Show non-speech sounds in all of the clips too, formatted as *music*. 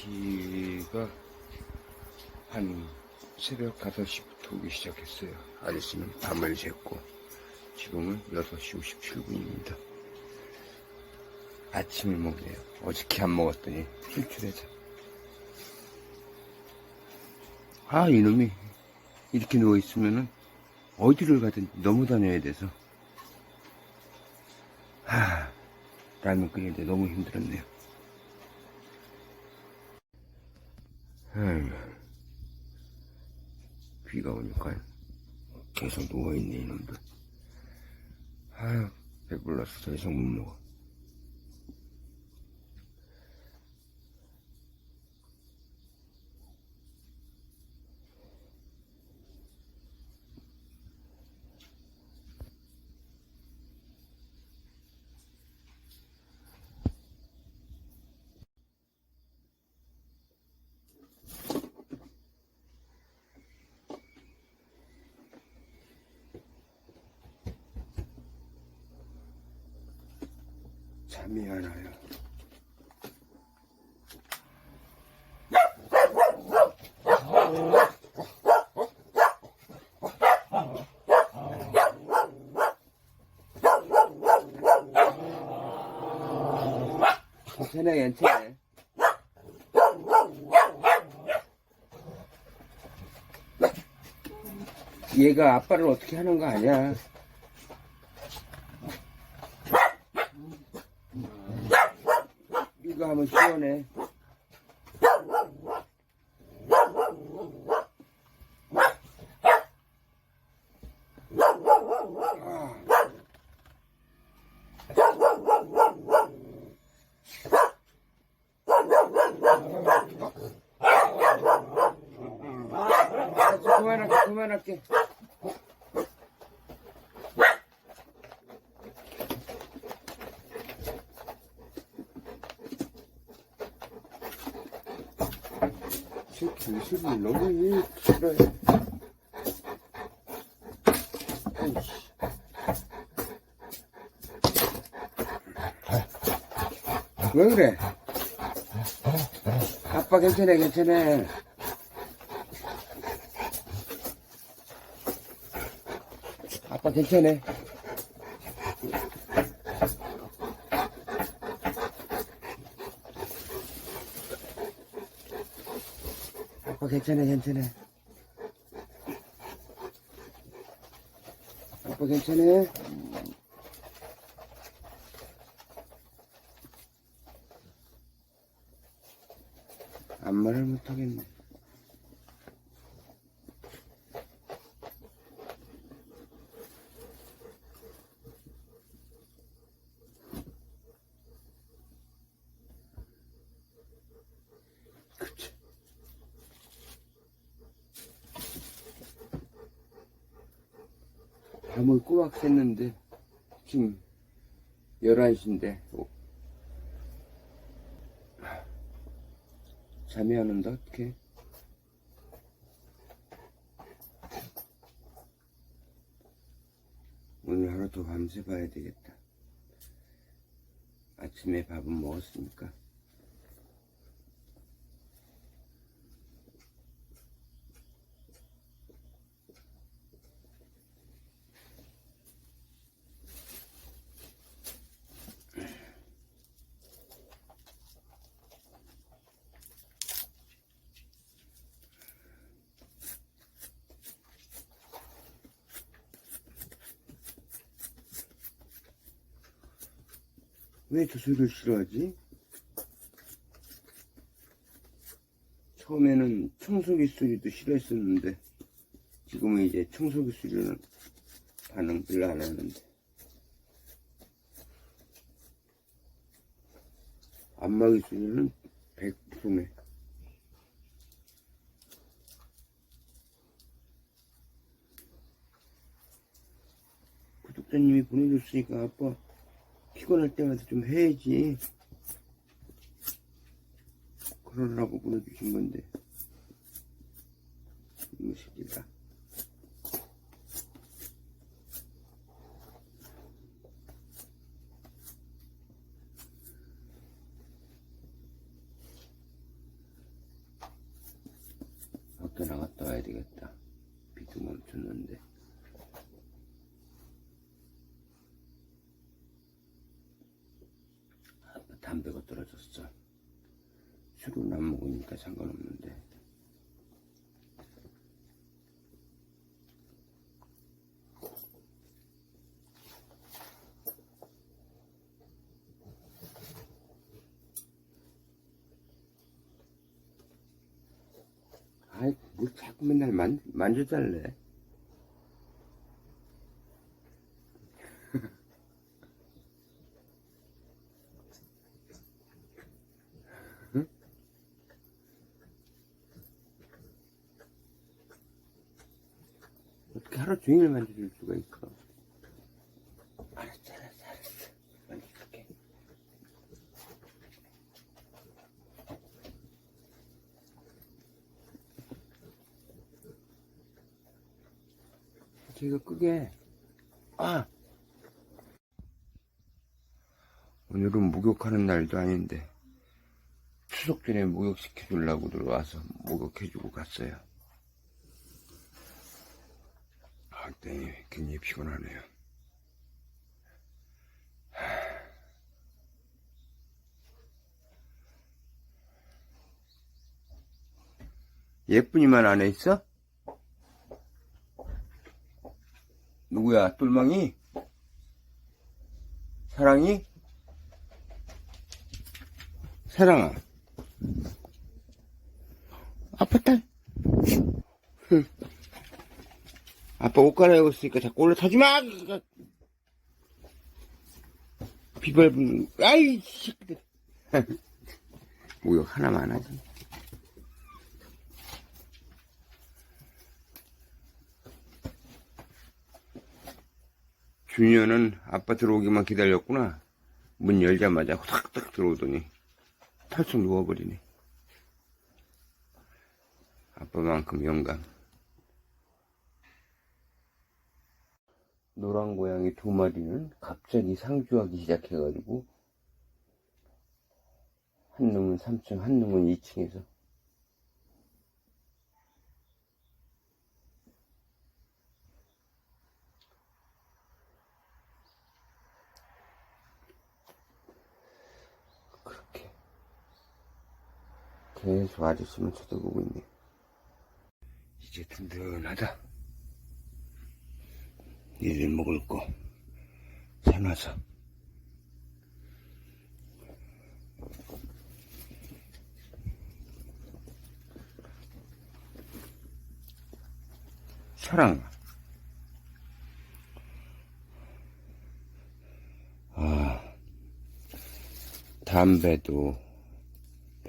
비가 한 새벽 5시부터 오기 시작했어요. 아저씨는 밤을 샜고 지금은 6시 57분입니다. 아침을 먹네요. 어저께 안 먹었더니 출출해서. 아, 이놈이 이렇게 누워있으면은 어디를 가든 너무 다녀야 돼서. 하, 라면 끓이는데 너무 힘들었네요. 아휴, 비가 오니까 계속 누워있네, 이놈들. 아휴, 배불러서 더 이상 못 먹어. 잠이 안 와요. 괜찮아, 괜찮아. 얘가 아빠를 어떻게 하는 거 아니야. 이거 하면 시원해. 그만할게, 그만할게. 제 기술이 너무. 아이씨. 왜 그래? 아빠 괜찮아, 괜찮아. 아빠 괜찮아. 아빠 괜찮아, 괜찮아. 아빠 괜찮아? 아무 말을 못하겠네. 그치. 샜는데, 지금 11시인데, 잠이 안 온다, 어떡해. 오늘 하루 더 밤새 봐야 되겠다. 아침에 밥은 먹었으니까. 왜저 소리를 싫어하지? 처음에는 청소기 소리도 싫어했었는데 지금은 이제 청소기 소리는 반응 별로 안 하는데 안마기 소리는 100%네 구독자님이 보내줬으니까 아빠 피곤할 때마다 좀 해야지. 그러려고 보내주신 건데. 이거 새끼다. 나갔다 와야 되겠다. 비도 멈췄는데. 아빠 담배가 떨어졌어. 술은 안 먹으니까 상관없는데. 아이, 뭘 자꾸 맨날 만, 만져달래. 응? 어떻게 하루 종일 만져줄 수가 있어? 알았어, 알았어, 알았어. 만져줄게. 제가 끄게. 아! 오늘은 목욕하는 날도 아닌데, 추석 전에 목욕시켜주려고 들어와서 목욕해주고 갔어요. 아, 네, 굉장히 피곤하네요. 예쁜이만 안에 있어? 누구야? 똘망이? 사랑이? 사랑아. 아빠 딸. 흠. *laughs* 아빠 옷 갈아입고 있으니까 자꾸 올라타지 마! 비발분, 아이, 새끼들. 목욕 *laughs* 하나만 하지. 주니어는 아빠 들어오기만 기다렸구나. 문 열자마자 후닥닥 들어오더니 털썩 누워버리네. 아빠만큼 영감. 노란 고양이 두 마리는 갑자기 상주하기 시작해가지고 한 놈은 3층, 한 놈은 2층에서 계속 아저씨만 쳐다보고 있네. 이제 든든하다. 일을 먹을 거 사놔서. 사랑. 아, 담배도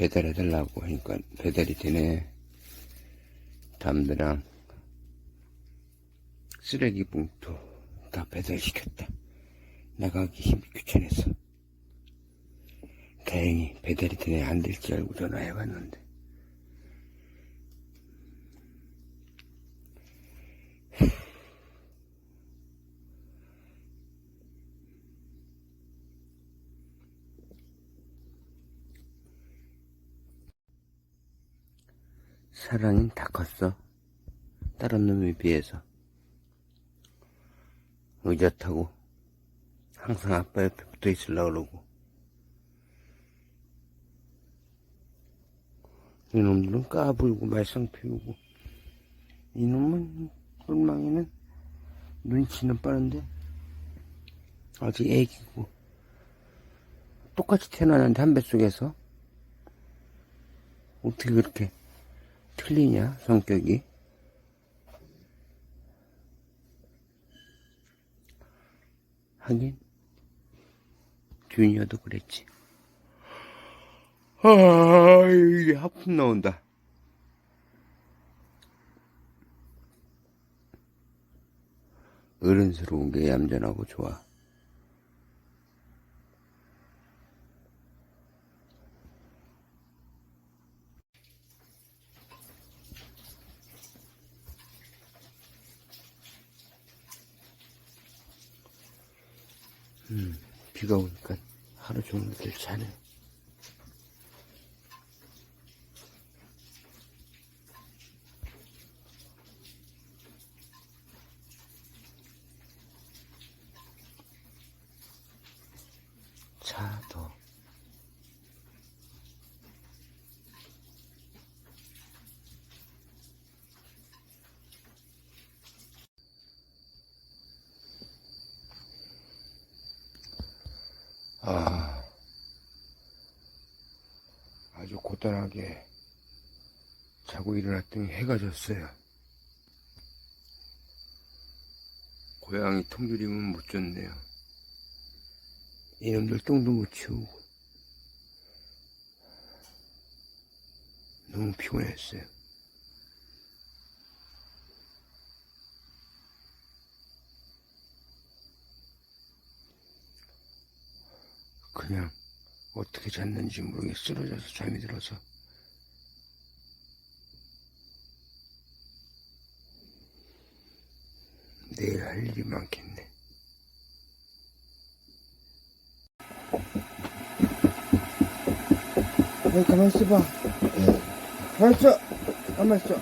배달해달라고 하니까 배달이 되네. 담배랑 쓰레기 봉투 다 배달시켰다. 나가기 힘 귀찮았어. 다행히 배달이 되네 안 될지 알고 전화해봤는데. 사랑은 다 컸어. 다른 놈에 비해서. 의자 타고 항상 아빠 옆에 붙어 있으려고 그러고. 이놈들은 까불고 말썽 피우고. 이놈은, 꿀망이는 눈치는 빠른데, 아직 애기고. 똑같이 태어나는데 한 뱃속에서. 어떻게 그렇게 틀리냐, 성격이? 하긴, 주니어도 그랬지. 아, 이게 하품 나온다. 어른스러운 게 얌전하고 좋아. 음, 비가 오니까 하루 종일 자네. 다 더. 아, 아주 고단하게 자고 일어났더니 해가 졌어요. 고양이 통조림은 못 줬네요. 이놈들 똥도 못 치우고. 너무 피곤했어요. 그냥 어떻게 잤는지 모르게 쓰러져서 잠이 들어서 내일 할 일이 많겠네. 네, 가만 있어봐. 가만 있어. 가만 있어.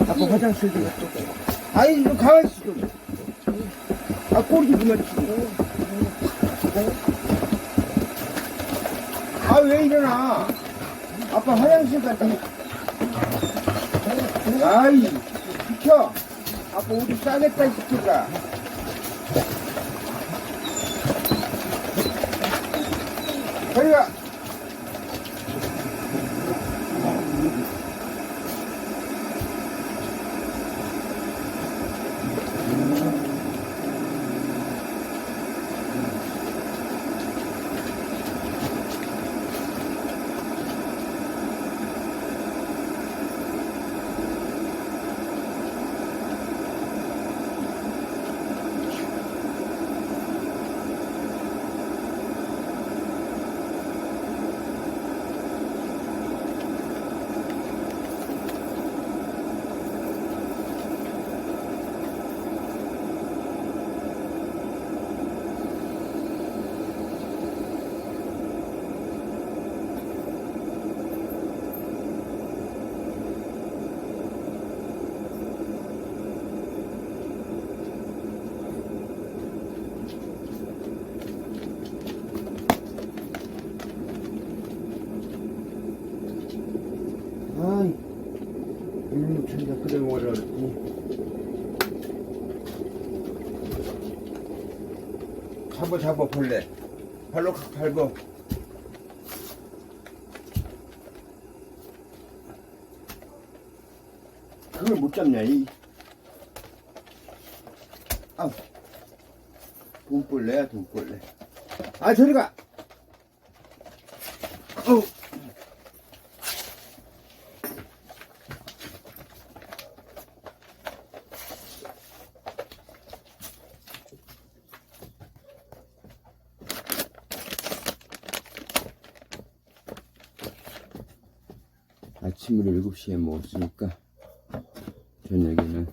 아빠 화장실 좀 갔다 올게. 아이, 좀 가만 있어. 좀. 아, 꼬리 좀 그만 치고. 아, 왜 일어나? 아빠 화장실 갔다. 아이, 비켜. 아빠 옷이 싸겠다, 이 새끼가. 저리 가. 아이, 이놈 천자 그래 먹으라 그랬더니. 잡아, 잡아, 벌레. 발로 칵 밟어. 그걸 못 잡냐, 이. 아, 돈벌레야, 돈벌레. 아, 저리 가! 9시에 먹었으니까 저녁에는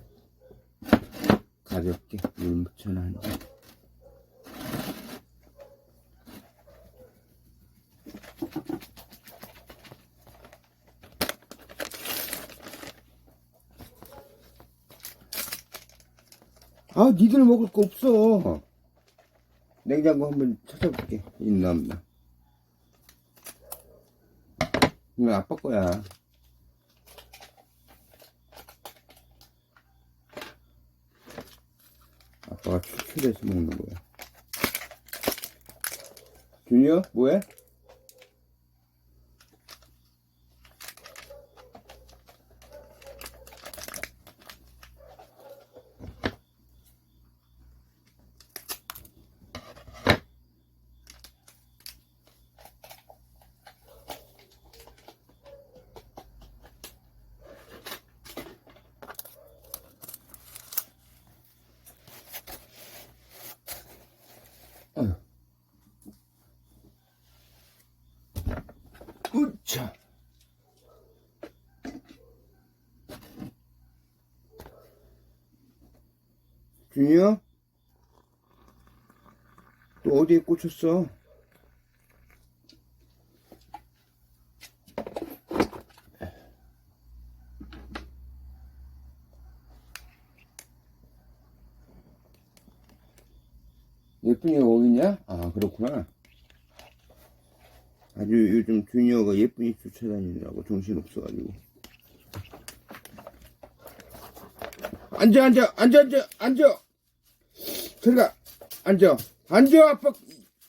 가볍게 물 묻혀놔. 한잔 아 니들 먹을 거 없어. 어. 냉장고 한번 찾아볼게 있나 없나 이건 아빠 거야. 추출해서 먹는 거야. 준이요? 뭐해? 으차. 준이야? 또 어디에 꽂혔어? 예쁜이가 어딨냐? 아, 그렇구나. 아주 요즘 주니어가 예쁜이 쫓아다니느라고 정신 없어가지고. 앉아, 앉아, 앉아, 앉아, 앉아! 저리가, 앉아. 앉아, 아빠,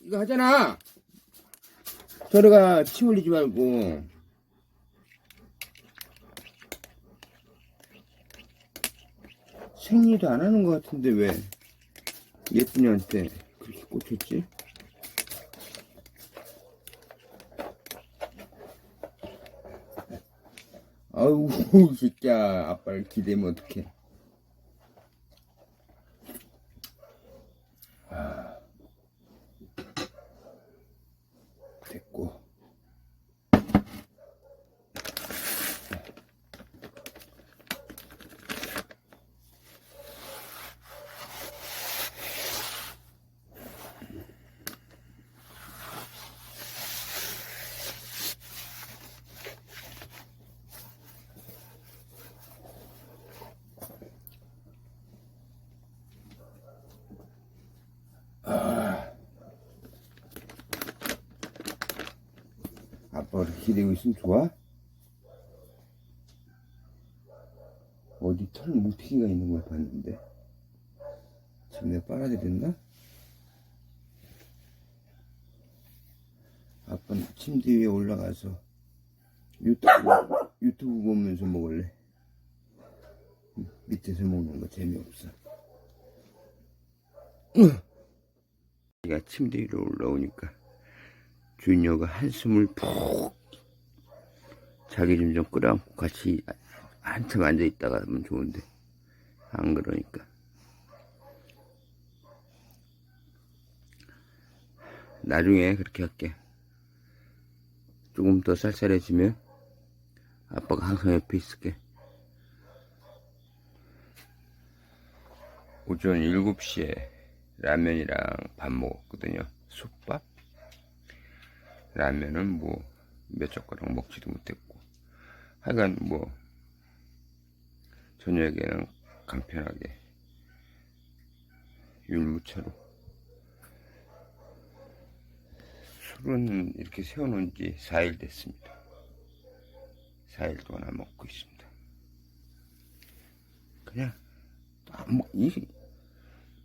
이거 하잖아! 저리가, 침 흘리지 말고. 생리도 안 하는 것 같은데 왜 예쁜이한테 그렇게 꽂혔지? 아우 *laughs* 진짜 아빠를 기대면 어떡해. 아, 됐고 아빠를 기대고 있으면 좋아? 어디 털 뭉티기가 있는 걸 봤는데 지금 내가 빨아들였나? 아빠는 침대 위에 올라가서 유튜브, 유튜브 보면서 먹을래 밑에서 먹는 거 재미없어 *clears throat* 내가 침대 위로 올라오니까 주인녀가 한숨을 푹 자기 좀 좀 끌어안고 같이 한참 앉아있다가 하면 좋은데. 안 그러니까. 나중에 그렇게 할게. 조금 더 쌀쌀해지면 아빠가 항상 옆에 있을게. 오전 7시에 라면이랑 밥 먹었거든요. 솥밥? 라면은 뭐 몇 젓가락 먹지도 못했고 하여간 뭐 저녁에는 간편하게 율무차로 술은 이렇게 세워놓은 지 4일 됐습니다. 4일 동안 안 먹고 있습니다. 그냥 안 먹, 이,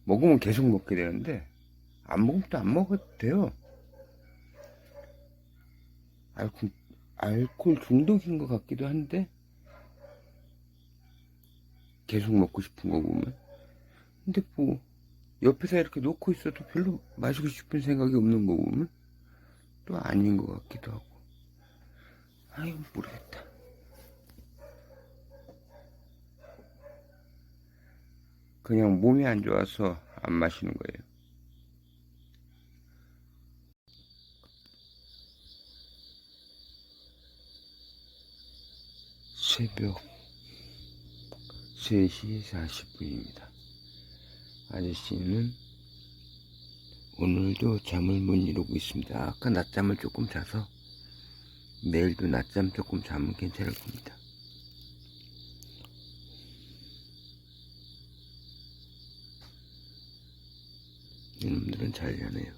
먹으면 계속 먹게 되는데 안 먹으면 또 안 먹어도 돼요. 알코올, 알코올 중독인 것 같기도 한데 계속 먹고 싶은 거 보면. 근데 뭐 옆에서 이렇게 놓고 있어도 별로 마시고 싶은 생각이 없는 거 보면 또 아닌 것 같기도 하고. 아이고 모르겠다. 그냥 몸이 안 좋아서 안 마시는 거예요 새벽 3시 40분입니다. 아저씨는 오늘도 잠을 못 이루고 있습니다. 아까 낮잠을 조금 자서 내일도 낮잠 조금 자면 괜찮을 겁니다. 이놈들은 잘 자네요.